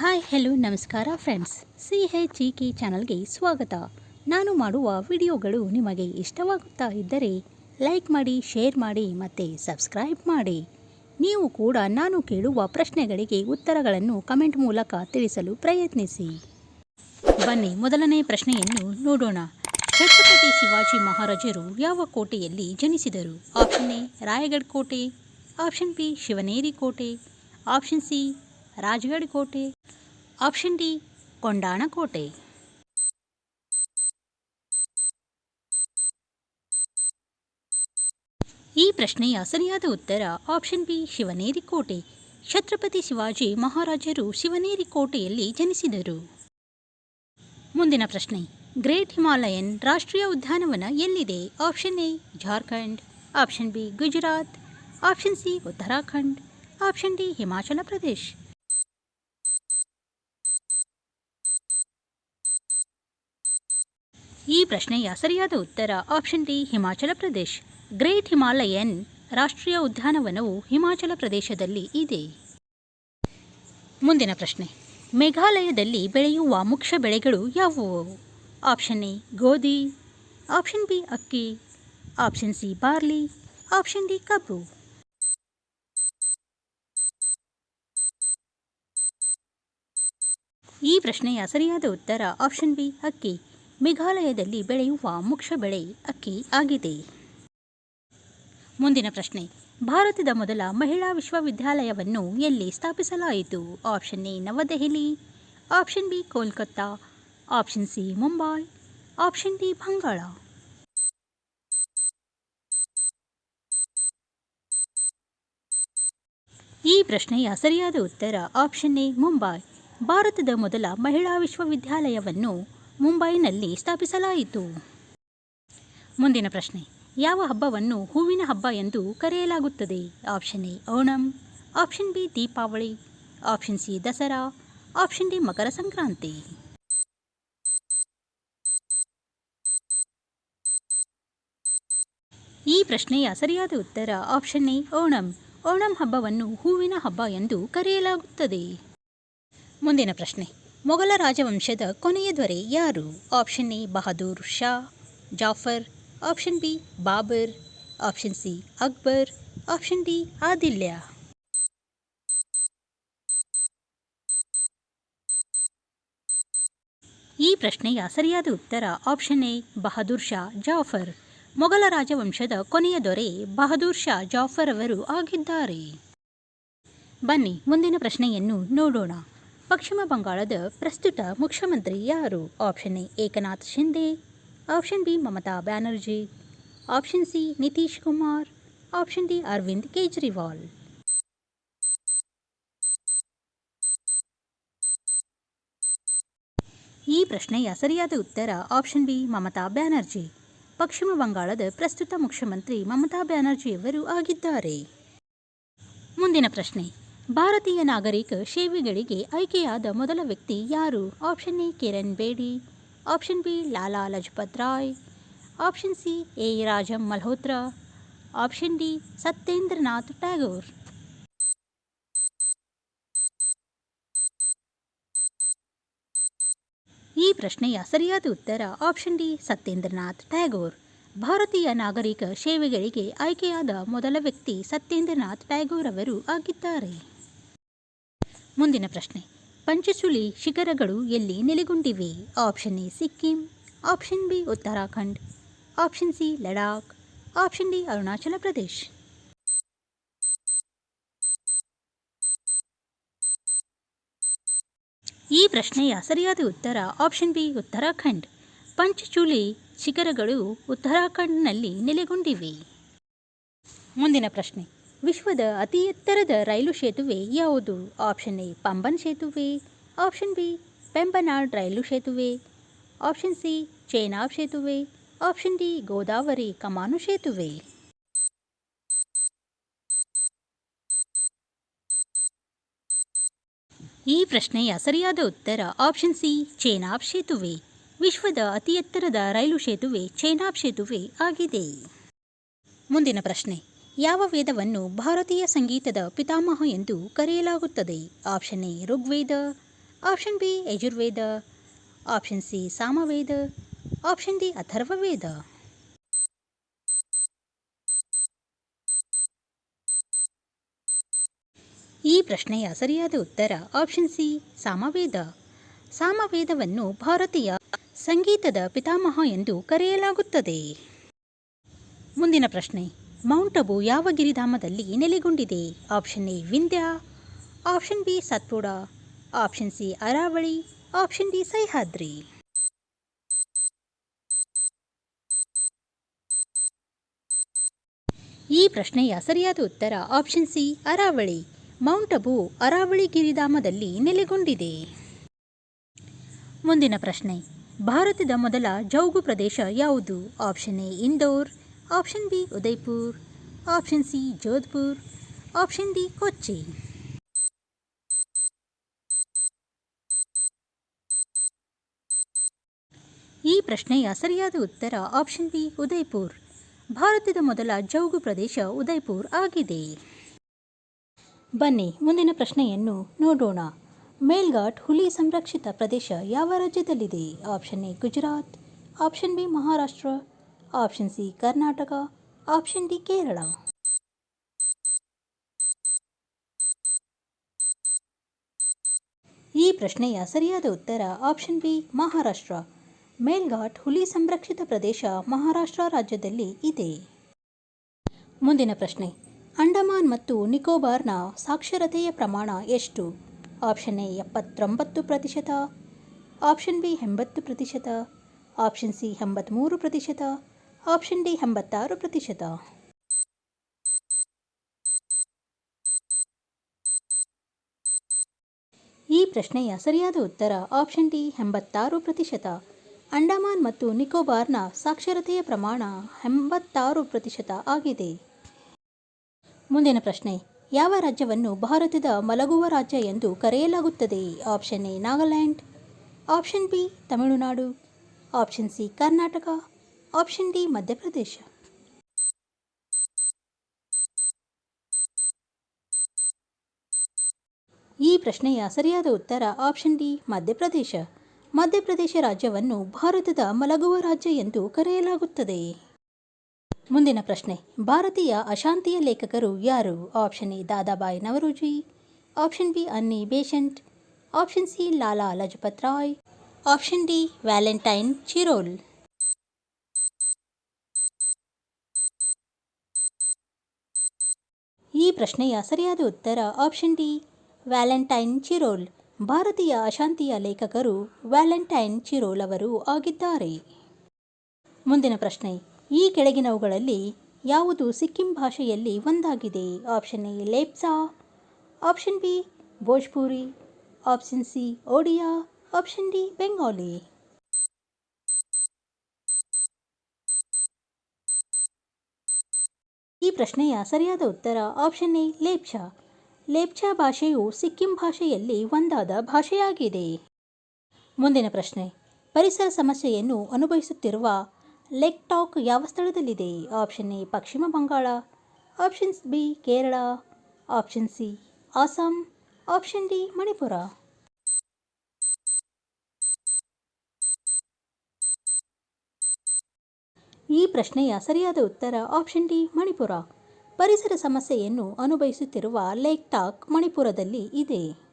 Hi, hello, ನಮಸ್ಕಾರ friends. C H E K ಚಾನಲ್ಗೆ ಸ್ವಾಗತ. ನಾನು ಮಾಡುವ ವಿಡಿಯೋಗಳು ನಿಮಗೆ ಇಷ್ಟವಾಗುತ್ತಾ ಇದ್ದರೆ ಲೈಕ್ ಮಾಡಿ, ಶೇರ್ ಮಾಡಿ ಮತ್ತು ಸಬ್ಸ್ಕ್ರೈಬ್ ಮಾಡಿ. ನೀವು ಕೂಡ ನಾನು ಕೇಳುವ ಪ್ರಶ್ನೆಗಳಿಗೆ ಉತ್ತರಗಳನ್ನು ಕಮೆಂಟ್ ಮೂಲಕ ತಿಳಿಸಲು ಪ್ರಯತ್ನಿಸಿ. ಬನ್ನಿ, ಮೊದಲನೇ ಪ್ರಶ್ನೆಯನ್ನು ನೋಡೋಣ. ಛತ್ರಪತಿ ಶಿವಾಜಿ ಮಹಾರಾಜರು ಯಾವ ಕೋಟೆಯಲ್ಲಿ ಜನಿಸಿದರು? ಆಪ್ಷನ್ ಎ ರಾಯಗಢ ಕೋಟೆ. ಆಪ್ಷನ್ ಬಿ, ಶಿವನೇರಿ ಕೋಟೆ. ಆಪ್ಷನ್ ಸಿ ರಾಜಗಢ ಕೋಟೆ. ಆಪ್ಷನ್ ಡಿ, ಕೊಂಡಾಣ ಕೋಟೆ. ಈ ಪ್ರಶ್ನೆಯ ಸರಿಯಾದ ಉತ್ತರ ಆಪ್ಷನ್ ಬಿ, ಶಿವನೇರಿ ಕೋಟೆ. ಛತ್ರಪತಿ ಶಿವಾಜಿ ಮಹಾರಾಜರು ಶಿವನೇರಿ ಕೋಟೆಯಲ್ಲಿ ಜನಿಸಿದರು. ಮುಂದಿನ ಪ್ರಶ್ನೆ, ಗ್ರೇಟ್ ಹಿಮಾಲಯನ್ ರಾಷ್ಟ್ರೀಯ ಉದ್ಯಾನವನ ಎಲ್ಲಿದೆ? Option A, Jharkhand. Option B, Gujarat. Option C, Uttarakhand. Option D, Himachal Pradesh. ಈ ಪ್ರಶ್ನೆಯ ಸರಿಯಾದ ಉತ್ತರ option D Himachal Pradesh great Himalayan ರಾಷ್ಟ್ರೀಯ ಉದ್ಯಾನವನವು ಹಿಮಾಚಲ ಪ್ರದೇಶದಲ್ಲಿ ಇದೆ. ಮುಂದಿನ ಪ್ರಶ್ನೆ. ಮೇಘಾಲಯದಲ್ಲಿ ಬೆಳೆಯುವ ಮುಖ್ಯ ಬೆಳೆಗಳು ಯಾವುವು? ಆಪ್ಷನ್ ಎ ಗೋಧಿ. ಆಪ್ಷನ್ ಬಿ ಅಕ್ಕಿ. Option C barley. Option D ಕಬ್ಬು. ಈ ಪ್ರಶ್ನೆಯ ಸರಿಯಾದ ಉತ್ತರ ಆಪ್ಷನ್ ಬಿ ಅಕ್ಕಿ. ಮೇಘಾಲಯದಲ್ಲಿ ಬೆಳೆಯುವ ಮುಖ್ಯ ಬೆಳೆ ಅಕ್ಕಿ ಆಗಿದೆ. ಮುಂದಿನ ಪ್ರಶ್ನೆ. ಭಾರತದ ಮೊದಲ ಮಹಿಳಾ ವಿಶ್ವವಿದ್ಯಾಲಯವನ್ನು ಎಲ್ಲಿ ಸ್ಥಾಪಿಸಲಾಯಿತು? Option A, New Delhi. Option B, Kolkata. Option C, Mumbai. Option D, Bengal. ಈ ಪ್ರಶ್ನೆಯ ಸರಿಯಾದ ಉತ್ತರ ಆಪ್ಷನ್ ಎ, ಮುಂಬೈ. ಭಾರತದ ಮೊದಲ ಮಹಿಳಾ ವಿಶ್ವವಿದ್ಯಾಲಯವನ್ನು ಮುಂಬೈನಲ್ಲಿ ಸ್ಥಾಪಿಸಲಾಯಿತು. ಮುಂದಿನ ಪ್ರಶ್ನೆ. ಯಾವ ಹಬ್ಬವನ್ನು ಹೂವಿನ ಹಬ್ಬ ಎಂದು ಕರೆಯಲಾಗುತ್ತದೆ? Option A, Onam. Option B, Deepavali. Option C, Dasara. Option D, Makara Sankranti. ಈ ಪ್ರಶ್ನೆಯ ಸರಿಯಾದ ಉತ್ತರ ಆಪ್ಷನ್ ಎ, ಓಣಂ. ಓಣಂ ಹಬ್ಬವನ್ನು ಹೂವಿನ ಹಬ್ಬ ಎಂದು ಕರೆಯಲಾಗುತ್ತದೆ. ಮುಂದಿನ ಪ್ರಶ್ನೆ. ಮೊಘಲ ರಾಜವಂಶದ ಕೊನೆಯ ದೊರೆ ಯಾರು? Option A Bahadur Shah Zafar option B Babur option C Akbar option D Adilya ಈ ಪ್ರಶ್ನೆಯ ಸರಿಯಾದ ಉತ್ತರ ಆಪ್ಷನ್ ಎ ಬಹದ್ದೂರ್ ಶಾ ಜಾಫರ್ ಮೊಘಲ ರಾಜವಂಶದ ಕೊನೆಯ ದೊರೆ ಬಹದ್ದೂರ್ ಶಾ ಜಾಫರ್ ಅವರು ಆಗಿದ್ದಾರೆ. ಬನ್ನಿ ಮುಂದಿನ ಪ್ರಶ್ನೆಯನ್ನು ನೋಡೋಣ. ಪಶ್ಚಿಮ ಬಂಗಾಳದ ಪ್ರಸ್ತುತ ಮುಖ್ಯಮಂತ್ರಿ ಯಾರು? Option A Eknath Shinde option B Mamata Banerjee, option C Nitish Kumar, option D Arvind Kejriwal. ಈ ಪ್ರಶ್ನೆಯ ಸರಿಯಾದ ಉತ್ತರ ಆಪ್ಷನ್ ಬಿ ಮಮತಾ ಬ್ಯಾನರ್ಜಿ. ಪಶ್ಚಿಮ ಬಂಗಾಳದ ಪ್ರಸ್ತುತ ಮುಖ್ಯಮಂತ್ರಿ ಮಮತಾ ಬ್ಯಾನರ್ಜಿಯವರು ಆಗಿದ್ದಾರೆ. ಮುಂದಿನ ಪ್ರಶ್ನೆ. ಭಾರತೀಯ ನಾಗರಿಕ ಸೇವೆಗಳಿಗೆ ಆಯ್ಕೆಯಾದ ಮೊದಲ ವ್ಯಕ್ತಿ ಯಾರು? Option A, Kiran Bedi. Option B, Lala Lajpat Rai. Option C, A, Rajam Malhotra. Option D, Satyendranath Tagore. ಈ ಪ್ರಶ್ನೆಯ ಸರಿಯಾದ ಉತ್ತರ ಆಪ್ಷನ್ ಡಿ, ಸತ್ಯೇಂದ್ರನಾಥ್ ಟ್ಯಾಗೋರ್. ಭಾರತೀಯ ನಾಗರಿಕ ಸೇವೆಗಳಿಗೆ ಆಯ್ಕೆಯಾದ ಮೊದಲ ವ್ಯಕ್ತಿ ಸತ್ಯೇಂದ್ರನಾಥ್ ಟ್ಯಾಗೋರ್ ಅವರು ಆಗಿದ್ದಾರೆ. ಮುಂದಿನ ಪ್ರಶ್ನೆ. ಪಂಚಶುಲಿ ಶಿಖರಗಳು ಎಲ್ಲಿ ನೆಲೆಗೊಂಡಿವೆ? Option A Sikkim, option B Uttarakhand, option C Ladakh, option D Arunachal Pradesh. ಈ ಪ್ರಶ್ನೆಯ ಸರಿಯಾದ ಉತ್ತರ ಆಪ್ಷನ್ ಬಿ ಉತ್ತರಾಖಂಡ್. ಪಂಚಚೂಲಿ ಶಿಖರಗಳು ಉತ್ತರಾಖಂಡ್ನಲ್ಲಿ ನೆಲೆಗೊಂಡಿವೆ. ಮುಂದಿನ ಪ್ರಶ್ನೆ. ವಿಶ್ವದ ಅತಿ ಎತ್ತರದ ರೈಲು ಸೇತುವೆ ಯಾವುದು? ಆಪ್ಷನ್ ಎ, ಪಂಬನ್ ಸೇತುವೆ. ಆಪ್ಷನ್ ಬಿ ಪೆಂಬನಾಡ್ ರೈಲು ಸೇತುವೆ. ಆಪ್ಷನ್ ಸಿ, ಚೇನಾಬ್ ಸೇತುವೆ. ಆಪ್ಷನ್ ಡಿ, ಗೋದಾವರಿ ಕಮಾನು ಸೇತುವೆ. ಈ ಪ್ರಶ್ನೆಯ ಸರಿಯಾದ ಉತ್ತರ ಆಪ್ಷನ್ ಸಿ, ಚೇನಾಬ್ ಸೇತುವೆ. ವಿಶ್ವದ ಅತಿ ಎತ್ತರದ ರೈಲು ಸೇತುವೆ ಚೇನಾಬ್ ಸೇತುವೆ ಆಗಿದೆ. ಮುಂದಿನ ಪ್ರಶ್ನೆ. ಯಾವ ವೇದವನ್ನು ಭಾರತೀಯ ಸಂಗೀತದ ಪಿತಾಮಹ ಎಂದು ಕರೆಯಲಾಗುತ್ತದೆ? Option A, Rigveda. Option B, Yajurveda. Option C, Samaveda. Option D, Atharvaveda. ಈ ಪ್ರಶ್ನೆಯ ಸರಿಯಾದ ಉತ್ತರ ಆಪ್ಷನ್ ಸಿ, ಸಾಮವೇದ. ಸಾಮವೇದವನ್ನು ಭಾರತೀಯ ಸಂಗೀತದ ಪಿತಾಮಹ ಎಂದು ಕರೆಯಲಾಗುತ್ತದೆ. ಮುಂದಿನ ಪ್ರಶ್ನೆ. ಮೌಂಟ್ ಅಬು ಯಾವ ಗಿರಿಧಾಮದಲ್ಲಿ ನೆಲೆಗೊಂಡಿದೆ. Option A Vindhya option B Satpura option C Aravalli option D Sahyadri ಈ ಪ್ರಶ್ನೆಯ ಸರಿಯಾದ ಉತ್ತರ option C Aravalli mount Abu Aravalli ಗಿರಿಧಾಮದಲ್ಲಿ ನೆಲೆಗೊಂಡಿದೆ. ಮುಂದಿನ ಪ್ರಶ್ನೆ. ಭಾರತದ ಮೊದಲ ಜೌಗು ಪ್ರದೇಶ ಯಾವುದು? Option A Indore option B Udaipur option C Jodhpur option D Kochi ಈ ಪ್ರಶ್ನೆಯ ಸರಿಯಾದ ಉತ್ತರ ಆಪ್ಷನ್ ಬಿ ಉದಯ್ಪುರ್ ಭಾರತದ ಮೊದಲ ಜೌಗು ಪ್ರದೇಶ ಉದಯ್ಪುರ್ ಆಗಿದೆ. ಬನ್ನಿ, ಮುಂದಿನ ಪ್ರಶ್ನೆಯನ್ನು ನೋಡೋಣ. ಮೇಲ್ಘಾಟ್ ಹುಲಿ ಸಂರಕ್ಷಿತ ಪ್ರದೇಶ ಯಾವ ರಾಜ್ಯದಲ್ಲಿದೆ? Option A Gujarat option B Maharashtra option C Karnataka option D Kerala ಈ ಪ್ರಶ್ನೆಯ ಸರಿಯಾದ ಉತ್ತರ ಆಪ್ಷನ್ ಬಿ ಮಹಾರಾಷ್ಟ್ರ ಮೇಲ್ಘಾಟ್ ಹುಲಿ ಸಂರಕ್ಷಿತ ಪ್ರದೇಶ ಮಹಾರಾಷ್ಟ್ರ ರಾಜ್ಯದಲ್ಲಿ ಇದೆ. ಮುಂದಿನ ಪ್ರಶ್ನೆ, ಅಂಡಮಾನ್ ಮತ್ತು ನಿಕೋಬಾರ್ನ ಸಾಕ್ಷರತೆಯ ಪ್ರಮಾಣ ಎಷ್ಟು? ಆಪ್ಷನ್ ಎ ಎಪ್ಪತ್ತೊಂಬತ್ತು ಪ್ರತಿಶತ. ಆಪ್ಷನ್ ಬಿ ಎಂಬತ್ತು ಪ್ರತಿಶತ. ಆಪ್ಷನ್ ಸಿ ಎಂಬತ್ತ್ಮೂರು ಪ್ರತಿಶತ. ಆಪ್ಷನ್ ಡಿ ಎಂಬತ್ತಾರು ಪ್ರತಿಶತ. ಈ ಪ್ರಶ್ನೆಯ ಸರಿಯಾದ ಉತ್ತರ ಆಪ್ಷನ್ ಡಿ ಎಂಬತ್ತಾರು ಪ್ರತಿಶತ. ಅಂಡಮಾನ್ ಮತ್ತು ನಿಕೋಬಾರ್ನ ಸಾಕ್ಷರತೆಯ ಪ್ರಮಾಣ ಎಂಬತ್ತಾರು ಪ್ರತಿಶತ ಆಗಿದೆ. ಮುಂದಿನ ಪ್ರಶ್ನೆ, ಯಾವ ರಾಜ್ಯವನ್ನು ಭಾರತದ ಮಲಗುವ ರಾಜ್ಯ ಎಂದು ಕರೆಯಲಾಗುತ್ತದೆ? Option A Nagaland, option B Tamil Nadu, option C Karnataka. Option D Madhya Pradesh ಈ ಪ್ರಶ್ನೆಯ ಸರಿಯಾದ ಉತ್ತರ ಆಪ್ಷನ್ ಡಿ ಮಧ್ಯಪ್ರದೇಶ ಮಧ್ಯಪ್ರದೇಶ ರಾಜ್ಯವನ್ನು ಭಾರತದ ಮಲಗುವ ರಾಜ್ಯ ಎಂದು ಕರೆಯಲಾಗುತ್ತದೆ. ಮುಂದಿನ ಪ್ರಶ್ನೆ, ಭಾರತೀಯ ಅಶಾಂತಿಯ ಲೇಖಕರು ಯಾರು? Option A Dadabhai Naoroji. Option B Annie Besant. Option C Lala Lajpat Rai. Option D Valentine Chirol. ಈ ಪ್ರಶ್ನೆಯ ಸರಿಯಾದ ಉತ್ತರ ಆಪ್ಷನ್ ಡಿ ವ್ಯಾಲೆಂಟೈನ್ ಚಿರೋಲ್ ಭಾರತೀಯ ಅಶಾಂತಿಯ ಲೇಖಕರು ವ್ಯಾಲೆಂಟೈನ್ ಚಿರೋಲ್ ಅವರು ಆಗಿದ್ದಾರೆ. ಮುಂದಿನ ಪ್ರಶ್ನೆ, ಈ ಕೆಳಗಿನವುಗಳಲ್ಲಿ ಯಾವುದು ಸಿಕ್ಕಿಂ ಭಾಷೆಯಲ್ಲಿ ಒಂದಾಗಿದೆ? Option A Lepcha. Option B Bhojpuri. Option C Odia. Option D Bengali ಈ ಪ್ರಶ್ನೆಯ ಸರಿಯಾದ ಉತ್ತರ ಆಪ್ಷನ್ ಎ ಲೇಪ್ಚಾ. ಲೇಪ್ಚಾ ಭಾಷೆಯು ಸಿಕ್ಕಿಂ ಭಾಷೆಯಲ್ಲಿ ಒಂದಾದ ಭಾಷೆಯಾಗಿದೆ. ಮುಂದಿನ ಪ್ರಶ್ನೆ. ಪರಿಸರ ಸಮಸ್ಯೆಯನ್ನು ಅನುಭವಿಸುತ್ತಿರುವ ಲೆಕ್ ಟಾಕ್ ಯಾವ ಸ್ಥಳದಲ್ಲಿದೆ? Option A Paschim Bengal. Options B Kerala. Option C Assam option D Manipur. ಈ ಪ್ರಶ್ನೆಯ ಸರಿಯಾದ ಉತ್ತರ ಆಪ್ಷನ್ ಡಿ ಮಣಿಪುರ. ಪರಿಸರ ಸಮಸ್ಯೆಯನ್ನು ಅನುಭವಿಸುತ್ತಿರುವ ಲೇಕ್ ಟಾಕ್ ಮಣಿಪುರದಲ್ಲಿ ಇದೆ.